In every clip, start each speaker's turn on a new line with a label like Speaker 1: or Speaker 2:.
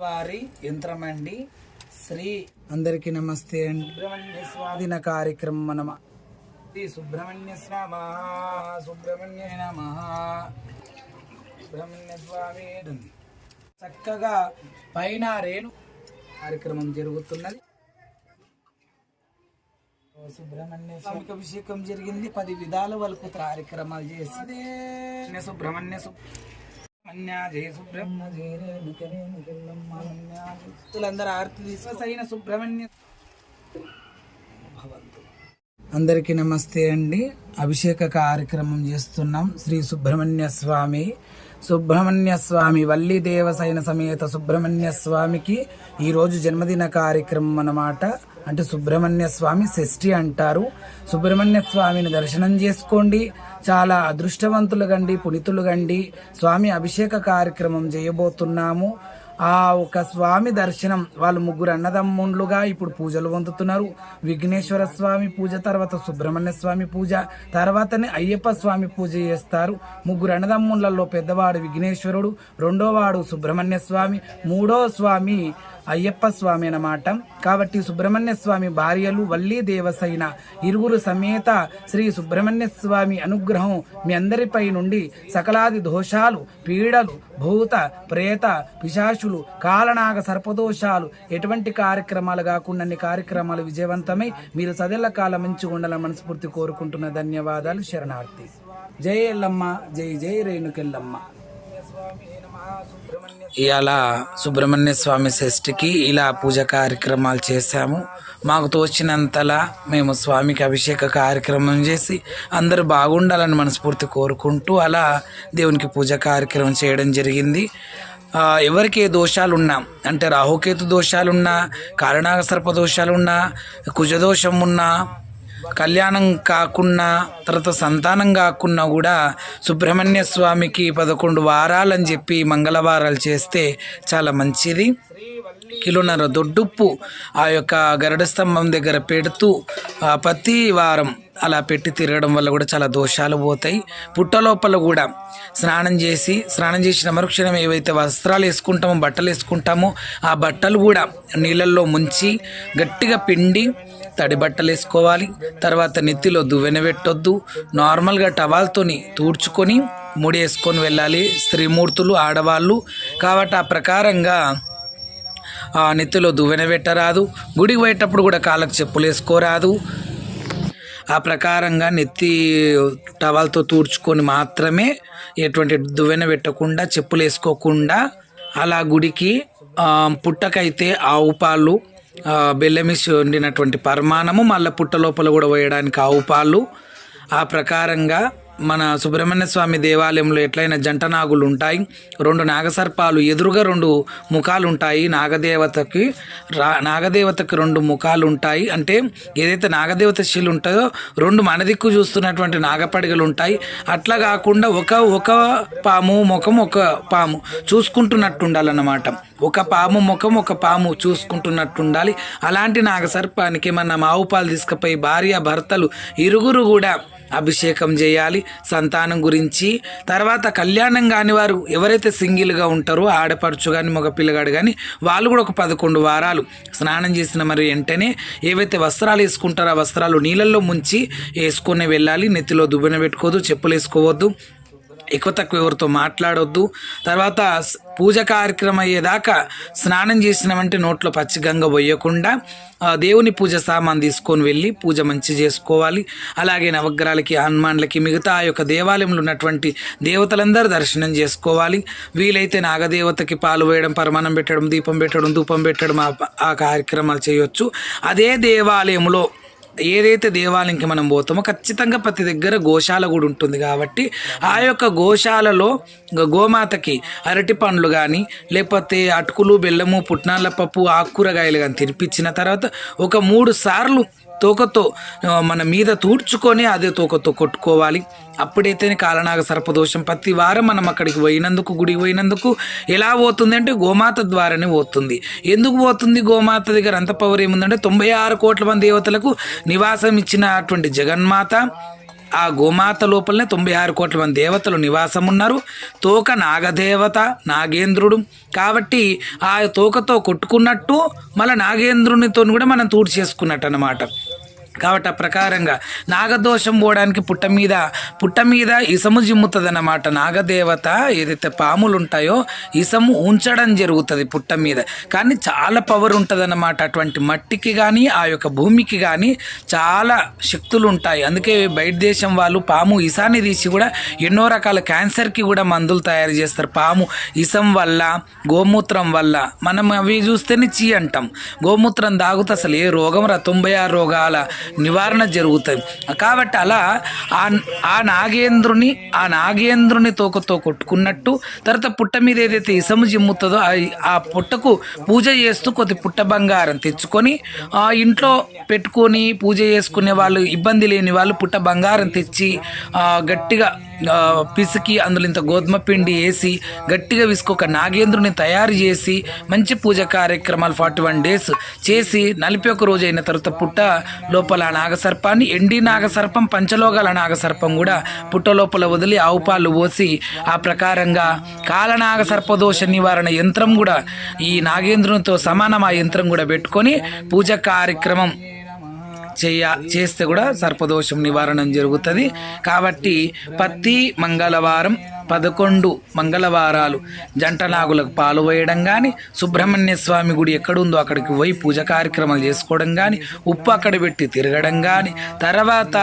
Speaker 1: వారి యంత్రమండి. శ్రీ అందరికీ నమస్తే అండి. సుబ్రహ్మణ్య స్వాధీన కార్యక్రమం మనం శ్రీ సుబ్రహ్మణ్య స్వామ సుబ్రహ్మణ్య నమ. సుబ్రహ్మణ్య స్వామి ఉంది. చక్కగా పైన రేణు కార్యక్రమం జరుగుతున్నది. సుబ్రహ్మణ్య స్వామికి అభిషేకం జరిగింది. పది విధాల వరకు కార్యక్రమాలు చేసి. సుబ్రహ్మణ్య భక్తులందరూ ఆరతి తీసుకొసైన సుబ్రహ్మణ్య. అందరికీ నమస్తే అండి. అభిషేక కార్యక్రమం చేస్తున్నాం శ్రీ సుబ్రహ్మణ్య స్వామి. సుబ్రహ్మణ్య స్వామి వల్లి దేవసైన సమేత సుబ్రహ్మణ్య స్వామికి ఈరోజు జన్మదిన కార్యక్రమం అన్నమాట. అంటే సుబ్రహ్మణ్య స్వామి షష్ఠి అంటారు. సుబ్రహ్మణ్య స్వామిని దర్శనం చేసుకోండి. చాలా అదృష్టవంతులు గండి పునితులు గండి స్వామి అభిషేక కార్యక్రమం చేయబోతున్నాము. ఆ ఒక స్వామి దర్శనం వాళ్ళు ముగ్గురు అన్నదమ్ముండ్లుగా ఇప్పుడు పూజలు పొందుతున్నారు. విఘ్నేశ్వర స్వామి పూజ తర్వాత సుబ్రహ్మణ్య స్వామి పూజ తర్వాతనే అయ్యప్ప స్వామి పూజ చేస్తారు. ముగ్గురు అన్నదమ్ములలో పెద్దవాడు విఘ్నేశ్వరుడు రెండోవాడు సుబ్రహ్మణ్య స్వామి మూడో స్వామి అయ్యప్ప స్వామి అన్నమాట కాబట్టి సుబ్రహ్మణ్య స్వామి భార్యలు వల్లీ దేవసైన ఇరువురు సమేత శ్రీ సుబ్రహ్మణ్య స్వామి అనుగ్రహం మీ అందరిపై నుండి సకలాది దోషాలు పీడలు భూత ప్రేత పిశాచులు కాలనాగ సర్పదోషాలు ఎటువంటి కార్యక్రమాలు కాకుండా అన్ని కార్యక్రమాలు విజయవంతమై మీరు సదెల్ల కాలం మంచి ఉండాలని మనస్ఫూర్తి కోరుకుంటున్న ధన్యవాదాలు శరణార్థి. జై ఎల్లమ్మ జై జై రేణుకెల్లమ్మ. ఇవాళ సుబ్రహ్మణ్య స్వామి షష్ఠికి ఇలా పూజ కార్యక్రమాలు చేశాము. మాకు తోచినంతలా మేము స్వామికి అభిషేక కార్యక్రమం చేసి అందరూ బాగుండాలని మనస్ఫూర్తి కోరుకుంటూ అలా దేవునికి పూజ కార్యక్రమం చేయడం జరిగింది. ఎవరికి ఏ దోషాలున్నా అంటే రాహుకేతు దోషాలున్నా కారణాగ సర్ప దోషాలున్నా కుజదోషం ఉన్నా కళ్యాణం కాకున్నా తర్వాత సంతానం కాకున్నా కూడా సుబ్రహ్మణ్య స్వామికి పదకొండు వారాలని చెప్పి మంగళవారాలు చేస్తే చాలా మంచిది. కిలోన్నర దొడ్డుప్పు ఆ యొక్క గరుడ స్తంభం దగ్గర పెడుతూ ప్రతి వారం అలా పెట్టి తిరగడం వల్ల కూడా చాలా దోషాలు పోతాయి. పుట్టలోపల కూడా స్నానం చేసి స్నానం చేసిన మరుక్షణం ఏవైతే వస్త్రాలు వేసుకుంటామో బట్టలు వేసుకుంటామో ఆ బట్టలు కూడా నీళ్ళల్లో ముంచి గట్టిగా పిండి తడి బట్టలు వేసుకోవాలి. తర్వాత నెత్తిలో దువ్వెన పెట్టొద్దు. నార్మల్గా టవాల్తోని తూడ్చుకొని ముడేసుకొని వెళ్ళాలి. స్త్రీమూర్తులు ఆడవాళ్ళు. కాబట్టి ఆ ప్రకారంగా ఆ నెత్తిలో దువ్వెన పెట్టరాదు. గుడికి పోయేటప్పుడు కూడా కాళ్ళకు చెప్పులు వేసుకోరాదు. ఆ ప్రకారంగా నెత్తి టవాల్తో తూడ్చుకొని మాత్రమే ఎటువంటి దువ్వెన పెట్టకుండా చెప్పులు వేసుకోకుండా అలా గుడికి పుట్టకైతే ఆవు పాలు బెల్లమిసి వండినటువంటి పరిమాణము మళ్ళీ పుట్ట లోపల కూడా వేయడానికి ఆవు పాలు. ఆ ప్రకారంగా మన సుబ్రహ్మణ్య స్వామి దేవాలయంలో ఎట్లయినా జంట నాగులు ఉంటాయి. రెండు నాగసర్పాలు ఎదురుగా రెండు ముఖాలు ఉంటాయి నాగదేవతకి రా నాగదేవతకి రెండు ముఖాలు ఉంటాయి అంటే ఏదైతే నాగదేవత శిలు ఉంటుందో రెండు మన దిక్కు చూస్తున్నటువంటి నాగపడిగలు ఉంటాయి అట్లా కాకుండా ఒక ఒక పాము ముఖం ఒక పాము చూసుకుంటున్నట్టు ఉండాలన్నమాట ఒక పాము ముఖం ఒక పాము చూసుకుంటున్నట్టు ఉండాలి అలాంటి నాగసర్పానికి మన మావు పాలు తీసుకుపోయి భార్య భర్తలు ఇరుగురు కూడా అభిషేకం చేయాలి సంతానం గురించి. తర్వాత కళ్యాణం కాని వారు ఎవరైతే సింగిల్గా ఉంటారో ఆడపడుచు కానీ మగ పిల్లగాడు కానీ వాళ్ళు కూడా ఒక పదకొండు వారాలు స్నానం చేసిన మరి వెంటనే ఏవైతే వస్త్రాలు వేసుకుంటారో ఆ వస్త్రాలు నీళ్ళల్లో ముంచి వేసుకొని వెళ్ళాలి. నెత్తిలో దుబ్బెన పెట్టుకోవద్దు చెప్పులు వేసుకోవద్దు. ఎక్కువ తక్కువ ఎవరితో మాట్లాడొద్దు. తర్వాత పూజ కార్యక్రమం అయ్యేదాకా స్నానం చేసినామంటే నోట్లో పచ్చి గంగ పోయకుండా దేవుని పూజ సామాన్ తీసుకొని వెళ్ళి పూజ మంచి చేసుకోవాలి. అలాగే నవగ్రహాలకి హనుమాన్లకి మిగతా ఆ యొక్క దేవాలయంలో ఉన్నటువంటి దేవతలందరూ దర్శనం చేసుకోవాలి. వీలైతే నాగదేవతకి పాలు వేయడం పరమాణం పెట్టడం దీపం పెట్టడం ధూపం పెట్టడం ఆ- ఆ కార్యక్రమాలు చేయొచ్చు. అదే దేవాలయంలో ఏదైతే దేవాలయంకి మనం పోతామో ఖచ్చితంగా ప్రతి దగ్గర గోశాల కూడా ఉంటుంది కాబట్టి ఆ యొక్క గోశాలలో గోమాతకి అరటి పండ్లు కానీ లేకపోతే అటుకులు బెల్లము పుట్నాల పప్పు ఆకుకూరగాయలు కానీ తినిపించిన తర్వాత ఒక మూడు సార్లు తోకతో మన మీద తూడ్చుకొని అదే తోకతో కొట్టుకోవాలి. అప్పుడైతేనే కాలనాగ సర్పదోషం. ప్రతి వారం మనం అక్కడికి పోయినందుకు గుడికి పోయినందుకు ఎలా పోతుంది అంటే గోమాత ద్వారానే పోతుంది. ఎందుకు పోతుంది గోమాత దగ్గర? అంత పవర్ ఏముందంటే తొంభై ఆరు కోట్ల మంది దేవతలకు నివాసం ఇచ్చినటువంటి జగన్మాత ఆ గోమాత లోపలనే తొంభై ఆరు కోట్ల మంది దేవతలు నివాసం ఉన్నారు తోక నాగదేవత నాగేంద్రుడు. కాబట్టి ఆ తోకతో కొట్టుకున్నట్టు మళ్ళీ నాగేంద్రునితో కూడా మనం తూడు చేసుకున్నట్టు అనమాట కాబట్టి ఆ ప్రకారంగా నాగదోషం పోవడానికి పుట్ట మీద పుట్ట మీద ఇసము జిమ్ముతుంది నాగదేవత ఏదైతే పాములు ఉంటాయో ఇసము ఉంచడం జరుగుతుంది పుట్ట మీద. కానీ చాలా పవర్ ఉంటుందన్నమాట అటువంటి మట్టికి కానీ ఆ యొక్క భూమికి కానీ చాలా శక్తులు ఉంటాయి అందుకే బయట దేశం వాళ్ళు పాము ఇసాన్ని తీసి కూడా ఎన్నో రకాల క్యాన్సర్కి కూడా మందులు తయారు చేస్తారు. పాము ఇసం వల్ల గోమూత్రం వల్ల. మనం అవి చూస్తేనే చీ అంటాం. గోమూత్రం తాగుతే అసలు ఏ రోగం రా? తొంభై ఆరు రోగాల నివారణ జరుగుతుంది కాబట్టి అలా ఆ ఆ నాగేంద్రుని ఆ నాగేంద్రుని తోకతో కొట్టుకున్నట్టు తర్వాత పుట్ట మీద ఏదైతే ఇసము జిమ్ముతుందో ఆ- పుట్టకు పూజ చేస్తూ కొద్ది పుట్ట బంగారం తెచ్చుకొని ఇంట్లో పెట్టుకొని పూజ చేసుకునే వాళ్ళు ఇబ్బంది లేని వాళ్ళు పుట్ట బంగారం తెచ్చి గట్టిగా పిసికి అందులో ఇంత గోధుమ పిండి వేసి గట్టిగా విసుకు ఒక నాగేంద్రుని తయారు చేసి మంచి పూజ కార్యక్రమాలు ఫార్టీ వన్ డేస్ చేసి నలభై ఒక రోజు అయిన తర్వాత పుట్ట లోపల ఆ నాగసర్పాన్ని ఎండి నాగసర్పం పంచలోగాల నాగసర్పం కూడా పుట్ట లోపల వదిలి ఆవు పాలు పోసి ఆ ప్రకారంగా కాలనాగ సర్పదోష నివారణ యంత్రం కూడా ఈ నాగేంద్రునితో సమానం ఆ యంత్రం కూడా పెట్టుకొని పూజ కార్యక్రమం చేయ చేస్తే కూడా సర్పదోషం నివారణ జరుగుతుంది. కాబట్టి ప్రతి మంగళవారం పదకొండు మంగళవారాలు జంట నాగులకు పాలు వేయడం కానీ సుబ్రహ్మణ్య స్వామి గుడి ఎక్కడుందో అక్కడికి పోయి పూజ కార్యక్రమాలు చేసుకోవడం కానీ ఉప్పు అక్కడ పెట్టి తిరగడం కానీ తర్వాత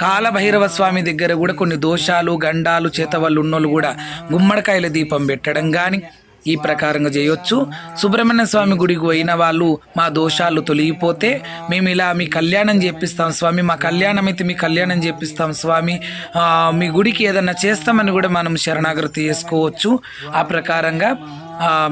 Speaker 1: కాలభైరవ స్వామి దగ్గర కూడా కొన్ని దోషాలు గండాలు చేతవళ్ళు ఉన్నోళ్ళు కూడా గుమ్మడికాయల దీపం పెట్టడం కానీ ఈ ప్రకారంగా చేయొచ్చు. సుబ్రహ్మణ్య స్వామి గుడికి పోయిన వాళ్ళు మా దోషాలు తొలగిపోతే మేము ఇలా మీ కళ్యాణం చేపిస్తాం స్వామి మా కళ్యాణం అయితే మీ కళ్యాణం చేపిస్తాం స్వామి. మీ గుడికి ఏదన్నా చేస్తామని కూడా మనం శరణాగతి చేసుకోవచ్చు. ఆ ప్రకారంగా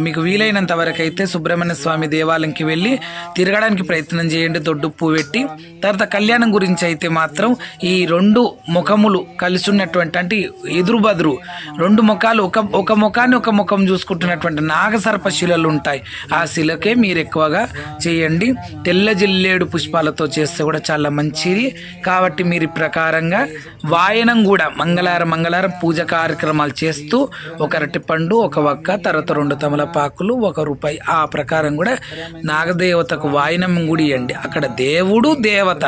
Speaker 1: మీకు వీలైనంత వరకు అయితే సుబ్రహ్మణ్య స్వామి దేవాలయంకి వెళ్ళి తిరగడానికి ప్రయత్నం చేయండి దొడ్డుప్పు పెట్టి. తర్వాత కళ్యాణం గురించి అయితే మాత్రం ఈ రెండు ముఖములు కలిసి ఉన్నటువంటి అంటే ఎదురు బదురు రెండు ముఖాలు ఒక ఒక ముఖాన్ని ఒక ముఖం చూసుకుంటున్నటువంటి నాగసర్ప శిలలు ఉంటాయి. ఆ శిలకే మీరు ఎక్కువగా చేయండి. తెల్ల జిల్లేడు పుష్పాలతో చేస్తే కూడా చాలా మంచిది. కాబట్టి మీరు ప్రకారంగా వాయనం కూడా మంగళవారం మంగళవారం పూజ కార్యక్రమాలు చేస్తూ ఒక అరటిపండు ఒక వక్క తర్వాత రెండు తమలపాకులు ఒక రూపాయి. ఆ ప్రకారం కూడా నాగదేవతకు వాయినం గుడి ఇవ్వండి అక్కడ దేవుడు దేవత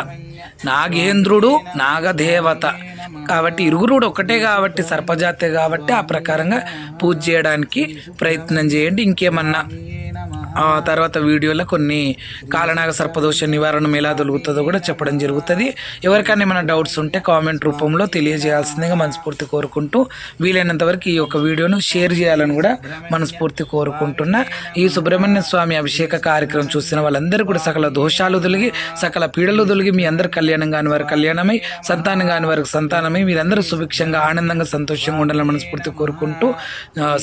Speaker 1: నాగేంద్రుడు నాగదేవత. కాబట్టి ఇరుగురు కూడా ఒకటే కాబట్టి సర్పజాతే కాబట్టి ఆ ప్రకారంగా పూజ చేయడానికి ప్రయత్నం చేయండి. ఇంకేమన్నా ఆ తర్వాత వీడియోలో కొన్ని కాలనాగ సర్పదోష నివారణ ఎలా దొరుకుతుందో కూడా చెప్పడం జరుగుతుంది. ఎవరికైనా ఏమైనా డౌట్స్ ఉంటే కామెంట్ రూపంలో తెలియజేయాల్సిందిగా మనస్ఫూర్తి కోరుకుంటూ వీలైనంత వరకు ఈ యొక్క వీడియోను షేర్ చేయాలని కూడా మనస్ఫూర్తి కోరుకుంటున్నా. ఈ సుబ్రహ్మణ్య స్వామి అభిషేక కార్యక్రమం చూసిన వాళ్ళందరూ కూడా సకల దోషాలు తొలగి సకల పీడలు తొలగి మీ అందరు కళ్యాణం కాని వారి కళ్యాణమై సంతానం కాని వారికి సంతానమై మీరందరూ సుభిక్షంగా ఆనందంగా సంతోషంగా ఉండాలని మనస్ఫూర్తి కోరుకుంటూ ఆ,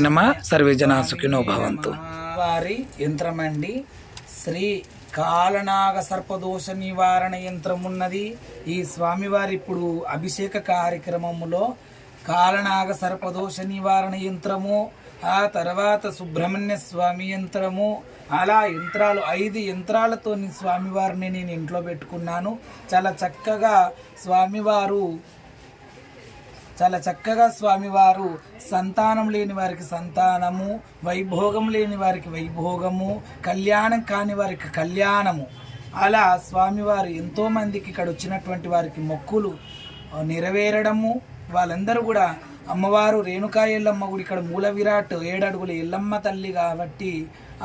Speaker 1: నమ సర్వే జనా సుఖినో భవంతు. వారి యంత్రమండి. శ్రీ కాలనాగ సర్పదోష నివారణ యంత్రం ఉన్నది ఈ స్వామివారి ఇప్పుడు అభిషేక కార్యక్రమములో కాలనాగ సర్పదోష నివారణ యంత్రము ఆ తర్వాత సుబ్రహ్మణ్య స్వామి యంత్రము అలా యంత్రాలు ఐదు యంత్రాలతో స్వామివారిని నేను ఇంట్లో పెట్టుకున్నాను. చాలా చక్కగా స్వామివారు చాలా చక్కగా స్వామివారు సంతానం లేని వారికి సంతానము వైభోగం లేని వారికి వైభోగము కళ్యాణం కాని వారికి కళ్యాణము. అలా స్వామివారు ఎంతోమందికి ఇక్కడ వచ్చినటువంటి వారికి మొక్కులు నెరవేరడము. వాళ్ళందరూ కూడా అమ్మవారు రేణుకా ఎల్లమ్మ గుడి ఇక్కడ మూల విరాట్ ఏడడుగుల ఎల్లమ్మ తల్లి కాబట్టి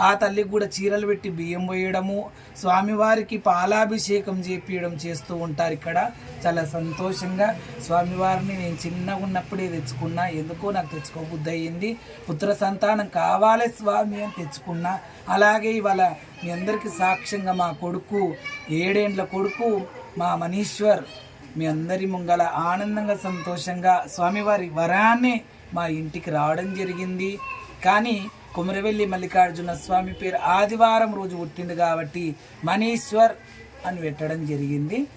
Speaker 1: ఆ తల్లికి కూడా చీరలు పెట్టి బియ్యం పోయడము స్వామివారికి పాలాభిషేకం చేపియడం చేస్తూ ఉంటారు ఇక్కడ. చాలా సంతోషంగా స్వామివారిని నేను చిన్నగా ఉన్నప్పుడే తెచ్చుకున్నా. ఎందుకో నాకు తెచ్చుకోబుద్ధి అయ్యింది. పుత్ర సంతానం కావాలి స్వామి అని తెచ్చుకున్నా. అలాగే ఇవాళ మీ అందరికీ సాక్ష్యంగా మా కొడుకు ఏడేండ్ల కొడుకు మా మనీశ్వర్ మీ అందరి ముంగల ఆనందంగా సంతోషంగా స్వామివారి వరాన్ని మా ఇంటికి రావడం జరిగింది. కానీ కుమరవెల్లి మల్లికార్జున స్వామి పేరు ఆదివారం రోజు పుట్టింది కాబట్టి మనీశ్వర్ అని పెట్టడం జరిగింది.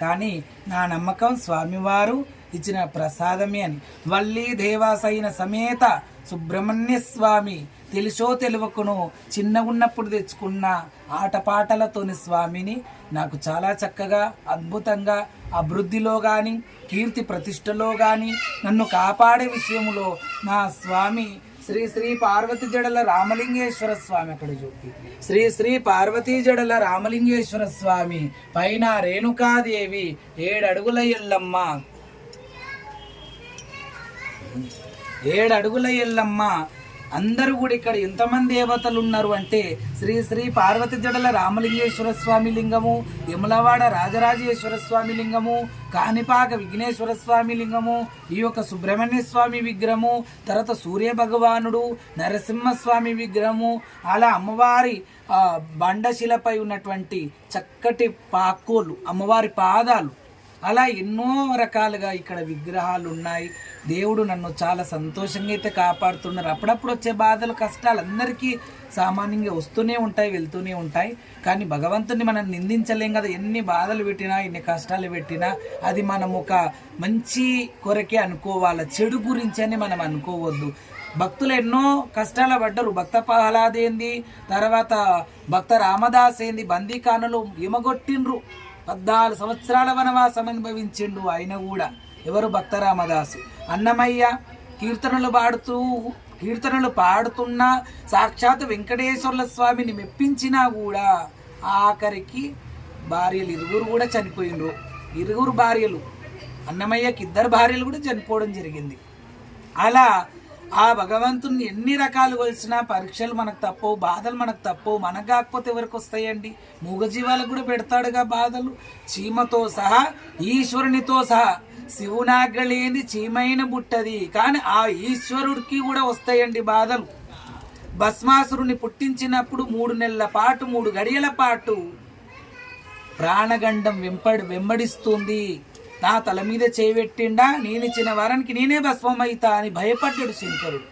Speaker 1: కానీ నా నమ్మకం స్వామివారు ఇచ్చిన ప్రసాదమే అని. వల్లీ దేవాసైన సమేత సుబ్రహ్మణ్య స్వామి తెలిసో తెలియకును చిన్నగున్నప్పుడు తెచ్చుకున్న ఆటపాటలతోని స్వామిని నాకు చాలా చక్కగా అద్భుతంగా అభివృద్ధిలో కానీ కీర్తి ప్రతిష్టలో కానీ నన్ను కాపాడే విషయంలో నా స్వామి శ్రీ శ్రీ పార్వతి జడల రామలింగేశ్వర స్వామి అక్కడ చూపి. శ్రీ శ్రీ పార్వతీ జడల రామలింగేశ్వర స్వామి పైన రేణుకాదేవి ఏడడుగుల ఎల్లమ్మ. ఏడు అడుగుల ఎల్లమ్మ. అందరూ కూడా ఇక్కడ ఎంతమంది దేవతలు ఉన్నారు అంటే శ్రీ శ్రీ పార్వతి జడల రామలింగేశ్వర స్వామి లింగము యమలవాడ రాజరాజేశ్వర స్వామి లింగము కాణిపాక విఘ్నేశ్వర స్వామి లింగము ఈ యొక్క సుబ్రహ్మణ్య స్వామి విగ్రహము తర్వాత సూర్య భగవానుడు నరసింహస్వామి విగ్రహము అలా అమ్మవారి బండశిలపై ఉన్నటువంటి చక్కటి పాకోలు అమ్మవారి పాదాలు. అలా ఎన్నో రకాలుగా ఇక్కడ విగ్రహాలు ఉన్నాయి. దేవుడు నన్ను చాలా సంతోషంగా అయితే కాపాడుతున్నారు. అప్పుడప్పుడు వచ్చే బాధలు కష్టాలు అందరికీ సామాన్యంగా వస్తూనే ఉంటాయి వెళ్తూనే ఉంటాయి. కానీ భగవంతుని మనం నిందించలేం కదా. ఎన్ని బాధలు పెట్టినా ఎన్ని కష్టాలు పెట్టినా అది మనం ఒక మంచి కొరకే అనుకోవాలి. చెడు గురించి అని మనం అనుకోవద్దు. భక్తులు ఎన్నో కష్టాలు పడ్డరు. భక్త ప్రహ్లాదేంది తర్వాత భక్త రామదాస్ ఏంది బందీకానలు ఎమగొట్టిండ్రు పద్నాలుగు సంవత్సరాల వనవాసం అనుభవించిండు ఆయన కూడా. ఎవరు? భక్తరామదాసు. అన్నమయ్య కీర్తనలు పాడుతూ కీర్తనలు పాడుతున్నా సాక్షాత్ వెంకటేశ్వర్ల స్వామిని మెప్పించినా కూడా ఆఖరికి భార్యలు ఇరుగురు కూడా చనిపోయినరు. ఇరుగురు భార్యలు. అన్నమయ్యకి ఇద్దరు భార్యలు కూడా చనిపోవడం జరిగింది. అలా ఆ భగవంతుని ఎన్ని రకాలు కొలిసినా పరీక్షలు మనకు తప్పవు బాధలు మనకు తప్పవు మనకు కాకపోతే ఎవరికి వస్తాయండి? మూగజీవాలకు కూడా పెడతాడుగా బాధలు. చీమతో సహా ఈశ్వరునితో సహా. శివునాగలేని చీమైన బుట్టది కానీ ఆ ఈశ్వరుడికి కూడా వస్తాయండి బాధలు. భస్మాసురుని పుట్టించినప్పుడు మూడు నెలల పాటు మూడు గడియల పాటు ప్రాణగండం వెంపడి వెంబడిస్తుంది. నా తల మీద చేయబెట్టిండా నేనిచ్చిన వరానికి నేనే భస్మమైతా అని భయపడ్డాడు శంకరుడు.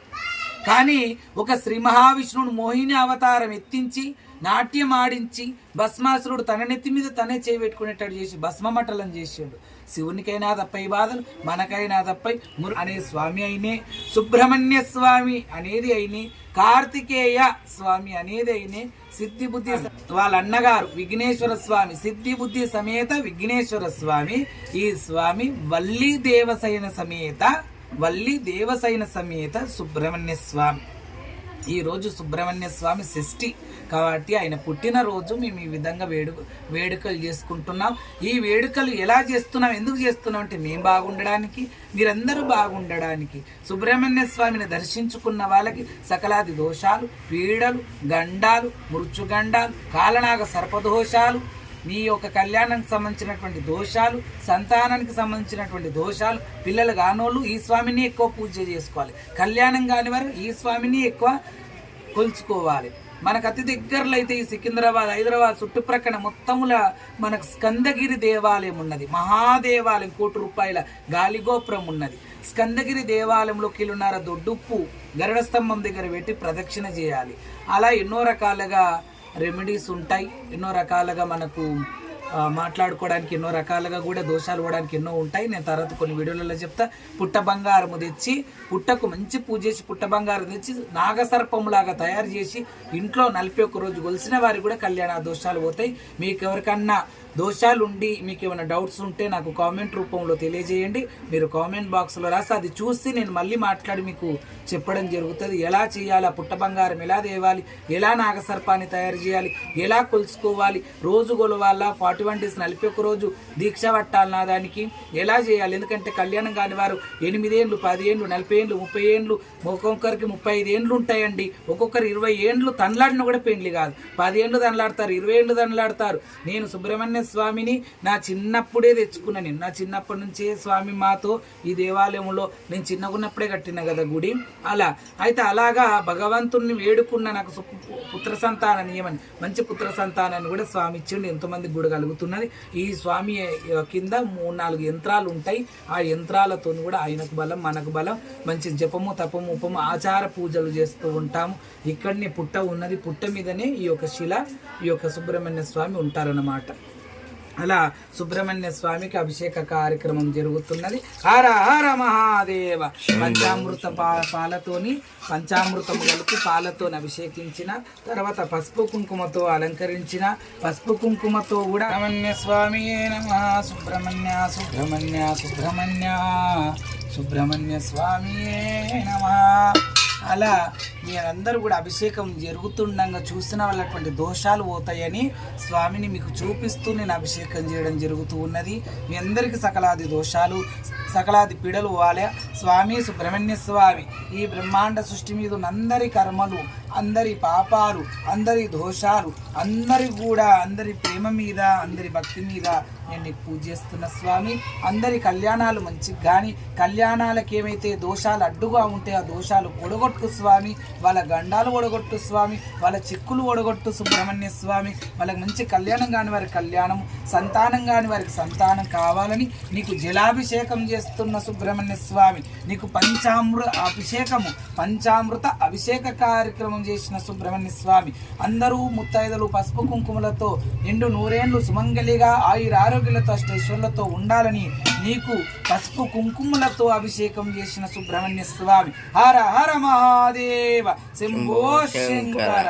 Speaker 1: కానీ ఒక శ్రీ మహావిష్ణువుడు మోహిని అవతారం ఎత్తించి నాట్యం ఆడించి భస్మాసురుడు తన నెత్తి మీద తనే చేయబెట్టుకునేటట్టు చేసి భస్మమటలం చేసాడు. శివునికైనా తప్పై బాధలు మనకైనా తప్పై మురు అనే స్వామి అయినే సుబ్రహ్మణ్య స్వామి అనేది అయినే కార్తికేయ స్వామి అనేది అయినే సిద్ధి బుద్ధి వాళ్ళ అన్నగారు విఘ్నేశ్వర స్వామి సిద్ధి బుద్ధి సమేత విఘ్నేశ్వర స్వామి ఈ స్వామి వల్లి దేవసైన సమేత వల్లి దేవసైన సమేత సుబ్రహ్మణ్య స్వామి. ఈ రోజు సుబ్రహ్మణ్య స్వామి షష్ఠి. కాబట్టి ఆయన పుట్టినరోజు మేము ఈ విధంగా వేడుక వేడుకలు చేసుకుంటున్నాం. ఈ వేడుకలు ఎలా చేస్తున్నాం ఎందుకు చేస్తున్నాం అంటే మేము బాగుండడానికి మీరందరూ బాగుండడానికి. సుబ్రహ్మణ్య స్వామిని దర్శించుకున్న వాళ్ళకి సకలాది దోషాలు పీడలు గండాలు మృత్యుగండాలు కాలనాగ సర్పదోషాలు మీ యొక్క కళ్యాణానికి సంబంధించినటువంటి దోషాలు సంతానానికి సంబంధించినటువంటి దోషాలు పిల్లలు కానోళ్ళు ఈ స్వామిని ఎక్కువ పూజ చేసుకోవాలి. కళ్యాణం కాని వారు ఈ స్వామిని ఎక్కువ కొలుచుకోవాలి. మనకు అతి దగ్గరలో అయితే ఈ సికింద్రాబాద్ హైదరాబాద్ చుట్టుప్రక్కల మొత్తముల మనకు స్కందగిరి దేవాలయం ఉన్నది. మహాదేవాలయం కోటి రూపాయల గాలిగోపురం ఉన్నది. స్కందగిరి దేవాలయంలో కిలోన్నర దొడ్డుప్పు గరుడ స్తంభం దగ్గర పెట్టి ప్రదక్షిణ చేయాలి. అలా ఎన్నో రకాలుగా రెమెడీస్ ఉంటాయి. ఎన్నో రకాలుగా మనకు మాట్లాడుకోవడానికి ఎన్నో రకాలుగా కూడా దోషాలు పోవడానికి ఎన్నో ఉంటాయి. నేను తర్వాత కొన్ని వీడియోలలో చెప్తా. పుట్ట బంగారము తెచ్చి పుట్టకు మంచి పూజ చేసి పుట్ట బంగారం తెచ్చి నాగసర్పములాగా తయారు చేసి ఇంట్లో నలభై ఒక్క రోజు కొలిసిన వారికి కూడా కళ్యాణ దోషాలు పోతాయి. మీకు ఎవరికన్నా దోషాలు ఉండి మీకు ఏమైనా డౌట్స్ ఉంటే నాకు కామెంట్ రూపంలో తెలియజేయండి. మీరు కామెంట్ బాక్స్లో రాస్తే అది చూసి నేను మళ్ళీ మాట్లాడి మీకు చెప్పడం జరుగుతుంది. ఎలా చేయాలి ఆ పుట్ట బంగారం ఎలా తేవాలి ఎలా నాగసర్పాన్ని తయారు చేయాలి ఎలా కొలుసుకోవాలి రోజు గొలవాలా ఫార్టీ వన్ నలభై ఒక్క రోజు దీక్ష పట్టాలన్నా దానికి ఎలా చేయాలి? ఎందుకంటే కళ్యాణం కాని వారు ఎనిమిదేండ్లు పది ఏండ్లు నలభై ఏండ్లు ముప్పై ఏండ్లు ఒక్కొక్కరికి ముప్పై ఐదు ఏండ్లు ఉంటాయండి. ఒక్కొక్కరు ఇరవై ఏండ్లు తనలాడిన కూడా పెండ్లి కాదు. పది ఏండ్లు తనలాడతారు ఇరవై ఏండ్లు తనలాడతారు. నేను సుబ్రహ్మణ్య స్వామిని నా చిన్నప్పుడే తెచ్చుకున్నా నేను. నా చిన్నప్పటి నుంచే స్వామి మాతో ఈ దేవాలయంలో నేను చిన్నగున్నప్పుడే కట్టిన కదా గుడి. అలా. అయితే అలాగా భగవంతుణ్ణి వేడుకున్న నాకు పుత్ర సంతానం ఏమని మంచి పుత్ర సంతానాన్ని కూడా స్వామి ఇచ్చిండు. ఎంతోమంది గుడి కలుగుతున్నది. ఈ స్వామి కింద మూడు నాలుగు యంత్రాలు ఉంటాయి. ఆ యంత్రాలతో కూడా ఆయనకు బలం మనకు బలం మంచి జపము తపము ఉపము ఆచార పూజలు చేస్తూ ఉంటాము. ఇక్కడనే పుట్ట ఉన్నది. పుట్ట మీదనే ఈ యొక్క శిల ఈ యొక్క సుబ్రహ్మణ్య స్వామి ఉంటారన్నమాట. అలా సుబ్రహ్మణ్య స్వామికి అభిషేక కార్యక్రమం జరుగుతున్నది. హర హర మహాదేవ. పంచామృత పాలతోని పంచామృతం కలిపి పాలతో అభిషేకించిన తర్వాత పసుపు కుంకుమతో అలంకరించిన పసుపు కుంకుమతో కూడా సుబ్రహ్మణ్య స్వామి నమ. సుబ్రహ్మణ్య సుబ్రహ్మణ్య సుబ్రహ్మణ్య సుబ్రహ్మణ్య స్వామి నమ. అలా మీరందరూ కూడా అభిషేకం జరుగుతుండగా చూసిన వాళ్ళటువంటి దోషాలు పోతాయని స్వామిని మీకు చూపిస్తూ నేను అభిషేకం చేయడం జరుగుతూ ఉన్నది. మీ అందరికీ సకలాది దోషాలు సకలాది పీడలు వాలే స్వామి సుబ్రహ్మణ్య స్వామి ఈ బ్రహ్మాండ సృష్టి మీద ఉన్నందరి కర్మలు అందరి పాపాలు అందరి దోషాలు అందరి కూడా అందరి ప్రేమ మీద అందరి భక్తి మీద నేను నీకు పూజ చేస్తున్న స్వామి అందరి కళ్యాణాలు మంచిగా కానీ కళ్యాణాలకు ఏమైతే దోషాలు అడ్డుగా ఉంటే ఆ దోషాలు ఒడగొట్టు స్వామి వాళ్ళ గండాలు ఒడగొట్టు స్వామి వాళ్ళ చిక్కులు ఒడగొట్టు సుబ్రహ్మణ్య స్వామి వాళ్ళకి మంచి కళ్యాణం కాని వారికి కళ్యాణం సంతానం కాని వారికి సంతానం కావాలని నీకు జలాభిషేకం చేస్తున్న సుబ్రహ్మణ్య స్వామి నీకు పంచామృత అభిషేకము పంచామృత అభిషేక కార్యక్రమం చేసిన సుబ్రహ్మణ్య స్వామి అందరూ ముత్తైదలు పసుపు కుంకుమలతో నిండు నూరేండ్లు సుమంగలిగా ఆయురారు యోగులతో అష్టైశ్వర్లతో ఉండాలని నీకు పసుపు కుంకుమలతో అభిషేకం చేసిన సుబ్రహ్మణ్య స్వామి. హర హర మహాదేవ. శంభో శంకర.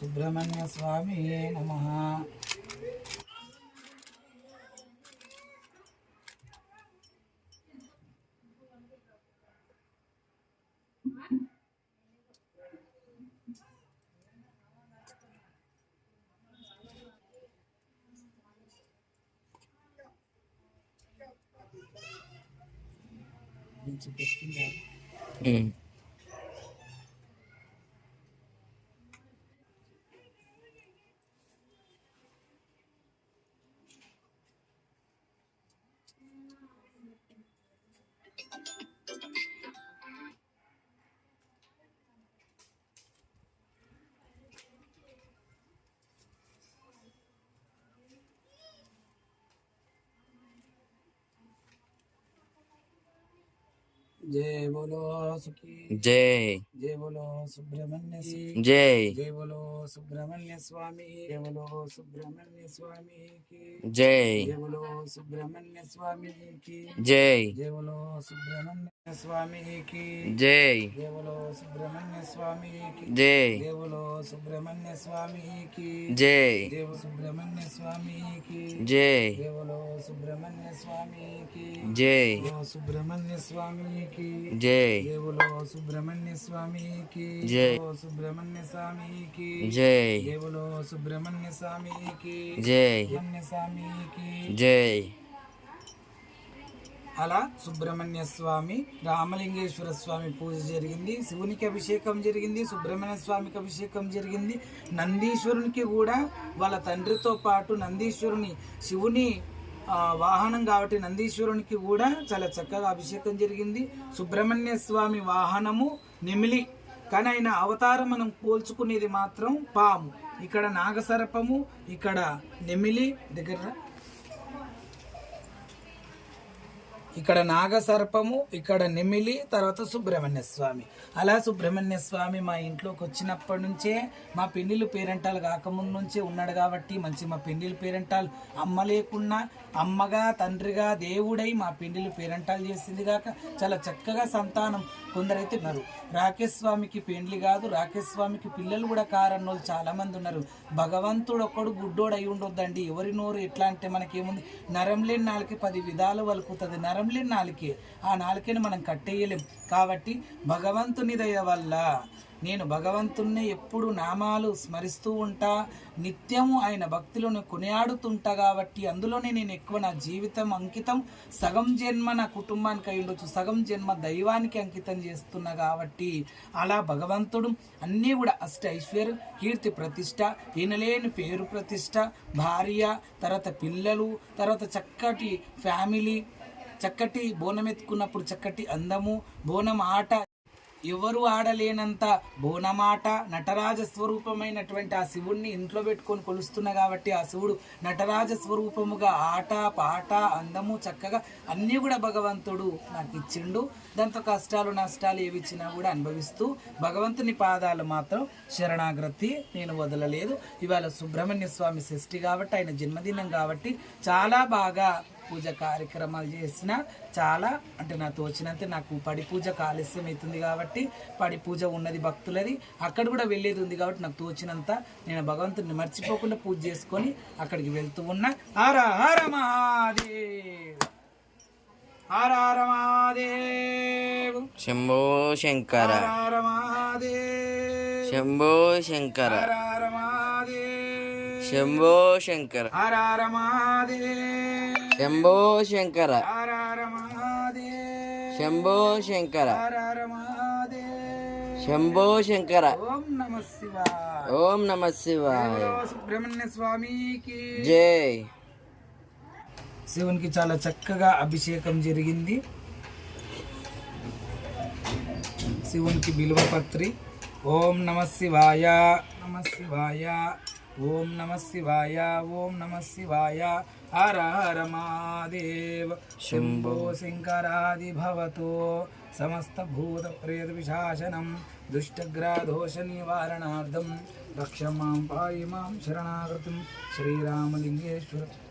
Speaker 1: సుబ్రహ్మణ్య స్వామి నమ.
Speaker 2: Mm.
Speaker 1: जय बोलो जय
Speaker 2: जय
Speaker 1: बोलो सुब्रमण्य जय जय
Speaker 2: बोलो
Speaker 1: सुब्रमण्य स्वामी जय बोलो सुब्रमण्य स्वामी की जय
Speaker 2: जय
Speaker 1: बोलो सुब्रमण्य स्वामी की
Speaker 2: जय
Speaker 1: जय बोलो सुब्रमण्य स्वामी
Speaker 2: की
Speaker 1: जय जय बोलो सुब्रमण्य
Speaker 2: स्वामी
Speaker 1: की जय जय बोलो
Speaker 2: सुब्रमण्य
Speaker 1: स्वामी की। जय। देव
Speaker 2: सुब्रमण्य
Speaker 1: स्वामी की। जय। बोलो
Speaker 2: सुब्रमण्य
Speaker 1: स्वामी की। जय। देव
Speaker 2: सुब्रमण्य
Speaker 1: स्वामी की। जय। बोलो
Speaker 2: सुब्रमण्य
Speaker 1: स्वामी की। जय।
Speaker 2: सुब्रमण्य
Speaker 1: स्वामी की। जय। बोलो
Speaker 2: सुब्रमण्य
Speaker 1: स्वामी की।
Speaker 2: जय। स्वामी की। जय।
Speaker 1: అలా సుబ్రహ్మణ్య స్వామి రామలింగేశ్వర స్వామి పూజ జరిగింది శివునికి అభిషేకం జరిగింది సుబ్రహ్మణ్య స్వామికి అభిషేకం జరిగింది. నందీశ్వరునికి కూడా వాళ్ళ తండ్రితో పాటు నందీశ్వరుని శివుని వాహనం కాబట్టి నందీశ్వరునికి కూడా చాలా చక్కగా అభిషేకం జరిగింది. సుబ్రహ్మణ్య స్వామి వాహనము నెమిలి కానీ ఆయన అవతారం మనం పోల్చుకునేది మాత్రం పాము. ఇక్కడ నాగసర్పము ఇక్కడ నెమిలి దగ్గర ఇక్కడ నాగసర్పము ఇక్కడ నెమిలి తర్వాత సుబ్రహ్మణ్య స్వామి. అలా సుబ్రహ్మణ్య స్వామి మా ఇంట్లోకి వచ్చినప్పటి నుంచే మా పెళ్ళిళ్ళు పేరెంటాలు కాకముందు నుంచే ఉన్నాడు కాబట్టి మంచి మా పెళ్ళిళ్ళు పేరెంటాలు అమ్మ లేకున్నా అమ్మగా తండ్రిగా దేవుడై మా పెళ్ళిళ్ళు పేరెంటాలు చేసింది కాక చాలా చక్కగా సంతానం కొందరైతే ఉన్నారు. రాకేష్ స్వామికి పెండ్లి కాదు రాకేష్ స్వామికి పిల్లలు కూడా కారన్నోళ్ళు చాలామంది ఉన్నారు. భగవంతుడు ఒక్కడు గుడ్డోడు అయి ఉండొద్దండి. ఎవరి నోరు ఎట్లా అంటే మనకేముంది? నరం లేని నాలుగు పది విధాలు వలుకుతుంది. నరం లేని నాలుకే. ఆ నాలుకేని మనం కట్టేయలేం. కాబట్టి భగవంతుని దయ వల్ల నేను భగవంతుణ్ణి ఎప్పుడు నామాలు స్మరిస్తూ ఉంటా నిత్యము ఆయన భక్తులను కొనియాడుతుంటా కాబట్టి అందులోనే నేను ఎక్కువ నా జీవితం అంకితం సగం జన్మ నా కుటుంబానికి అయి ఉండొచ్చు సగం జన్మ దైవానికి అంకితం చేస్తున్నా కాబట్టి అలా భగవంతుడు అన్నీ కూడా అష్ట ఐశ్వర్యం కీర్తి ప్రతిష్ట వినలేని పేరు ప్రతిష్ట భార్య తర్వాత పిల్లలు తర్వాత చక్కటి ఫ్యామిలీ చక్కటి బోనం ఎత్తుకున్నప్పుడు చక్కటి అందము బోనం ఆట. ఎవరు ఆడలేనంత బోనమాట నటరాజ స్వరూపమైనటువంటి ఆ శివుణ్ణి ఇంట్లో పెట్టుకొని కొలుస్తున్నా కాబట్టి ఆ శివుడు నటరాజ స్వరూపముగా ఆట పాట అందము చక్కగా అన్నీ కూడా భగవంతుడు నాకు ఇచ్చిండు. దాంతో కష్టాలు నష్టాలు ఏవి ఇచ్చినా కూడా అనుభవిస్తూ భగవంతుని పాదాలు మాత్రం శరణాగ్రతి నేను వదలలేదు. ఇవాళ సుబ్రహ్మణ్య స్వామి షష్ఠి కాబట్టి ఆయన జన్మదినం కాబట్టి చాలా బాగా పూజ కార్యక్రమాలు చేసిన చాలా అంటే నాకు తోచినంత నాకు పడి పూజ ఆలస్యం అవుతుంది కాబట్టి పడి పూజ ఉన్నది భక్తులది. అక్కడ కూడా వెళ్ళేది ఉంది కాబట్టి నాకు తోచినంత నేను భగవంతుని మర్చిపోకుండా పూజ చేసుకొని అక్కడికి వెళ్తూ ఉన్నా. హర హర మహాదేవ్! హర హర మహాదేవ్!
Speaker 2: శంభో శంకర.
Speaker 1: హర హర మహాదేవ్!
Speaker 2: శంభో శంకర.
Speaker 1: హర హర మహాదేవ్
Speaker 2: శంభో శంకర.
Speaker 1: హర హర మహాదేవ్
Speaker 2: శంభో శంకర.
Speaker 1: హర హర మహాదేవ్
Speaker 2: శంభో శంకర.
Speaker 1: హర హర మహాదేవ్
Speaker 2: శంభో శంకర.
Speaker 1: ఓం నమ శివాయ. సుబ్రహ్మణ్య స్వామికి
Speaker 2: జై.
Speaker 1: శివునికి చాలా చక్కగా అభిషేకం జరిగింది. శివునికి బిల్వపత్రి. ఓం నమ శివాయ. నమ శివాయ. ఓం నమ శివాయ ఓం నమ శివాయ హర హర మహాదేవ. శంభో శంకరాదిభవతో సమస్తభూతప్రేతవిశాసనం दुष्टग्रादोषनिवारणार्थं रक्ष मां पायि मां शरणागतं श्रीरामलिङ्गेश्वर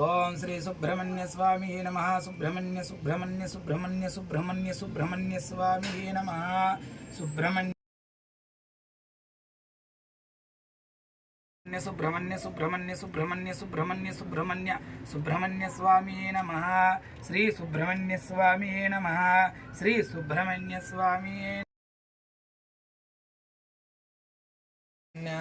Speaker 1: ఓం శ్రీ సుబ్రహ్మణ్య స్వామి నమ. సుబ్రహ్మణ్య సుబ్రహ్మణ్య సుబ్రహ్మణ్య సుబ్రహ్మణ్య సుబ్రహ్మణ్య స్వామి నమ. సుబ్రహ్మణ్య సుబ్రహ్మణ్య సుబ్రహ్మణ్య సుబ్రహ్మణ్య సుబ్రహ్మణ్య సుబ్రహ్మణ్య సుబ్రహ్మణ్య స్వామి నమ. శ్రీ సుబ్రహ్మణ్య స్వామి నమ. శ్రీ సుబ్రహ్మణ్య స్వామి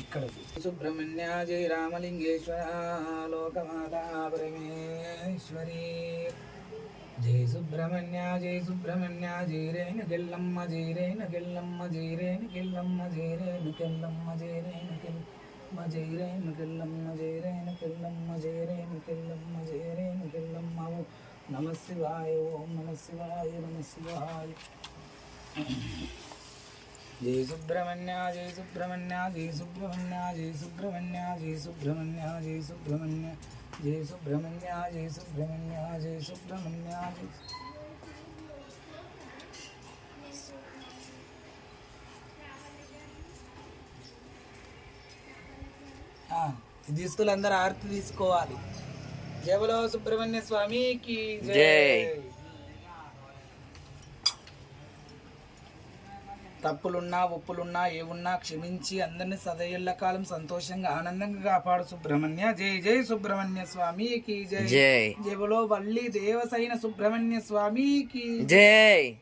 Speaker 1: ఇక్కడ సుబ్రహ్మణ్య జై రామలింగేశ్వర లోకమాత పరమేశ్వరి జై సుబ్రహ్మణ్య జై సుబ్రహ్మణ్య జై రేణ గెల్లమ్మ జై రేణ గెల్లమ్మ జై రేణ గెల్లమ్మ జై రేణ గెల్లమ్మ జై రేణ గెల్లమ్మ జై రేణ గెల్లమ్మ జై రేణ గెల్లమ్మ జై గెల్లమ్మ జై గెల్లమ్మ ఓం నమ శివాయ ఓం నమ శివాయ నమ శివాయ. జై సుబ్రహ్మణ్య జై సుబ్రహ్మణ్య జై సుబ్రహ్మణ్య జై సుబ్రహ్మణ్య జై సుబ్రహ్మణ్య జై సుబ్రహ్మణ్య జై సుబ్రహ్మణ్య జై సుబ్రహ్మణ్య జై సుబ్రహ్మణ్య జై ఆ, ఇది తీసుకుని అందరూ ఆరతి తీసుకోవాలి జయబలో సుబ్రహ్మణ్య స్వామికి
Speaker 2: జై.
Speaker 1: తప్పులున్నా ఒప్పులున్నా ఏవున్నా క్షమించి అందరిని సదయళ్ళ కాలం సంతోషంగా ఆనందంగా కాపాడు సుబ్రహ్మణ్య. జై జై సుబ్రహ్మణ్య స్వామికి జై.
Speaker 2: జై.
Speaker 1: జయబలో వల్లి దేవసైన సుబ్రహ్మణ్య స్వామికి
Speaker 2: జై.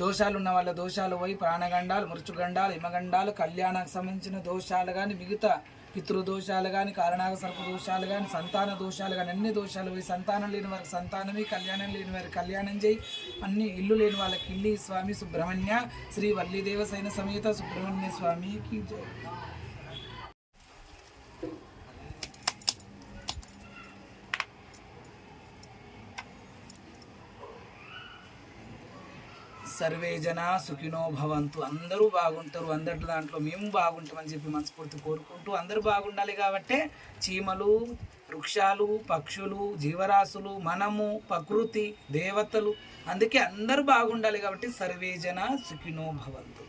Speaker 1: దోషాలు ఉన్న వాళ్ళ దోషాలు పోయి ప్రాణగండాలు మృత్యుగండాలు హిమగండాలు కళ్యాణానికి సంబంధించిన దోషాలు కానీ మిగతా పితృదోషాలు కానీ కారణాగ సర్ప దోషాలు కానీ సంతాన దోషాలు కానీ అన్ని దోషాలు పోయి సంతానం లేని వారికి సంతానమే కళ్యాణం లేని వారికి కళ్యాణం చేయి. అన్ని ఇల్లు లేని వాళ్ళకి ఇల్లి స్వామి సుబ్రహ్మణ్య శ్రీ వల్లీదేవసైన సమేత సుబ్రహ్మణ్య స్వామికి జై. సర్వే జన సుఖినో భవంతు. అందరూ బాగుంటారు అందరి దాంట్లో మేము బాగుంటామని చెప్పి మనస్ఫూర్తి కోరుకుంటూ అందరూ బాగుండాలి కాబట్టే చీమలు వృక్షాలు పక్షులు జీవరాశులు మనము ప్రకృతి దేవతలు అందుకే అందరూ బాగుండాలి కాబట్టి సర్వే జన సుఖినో భవంతు.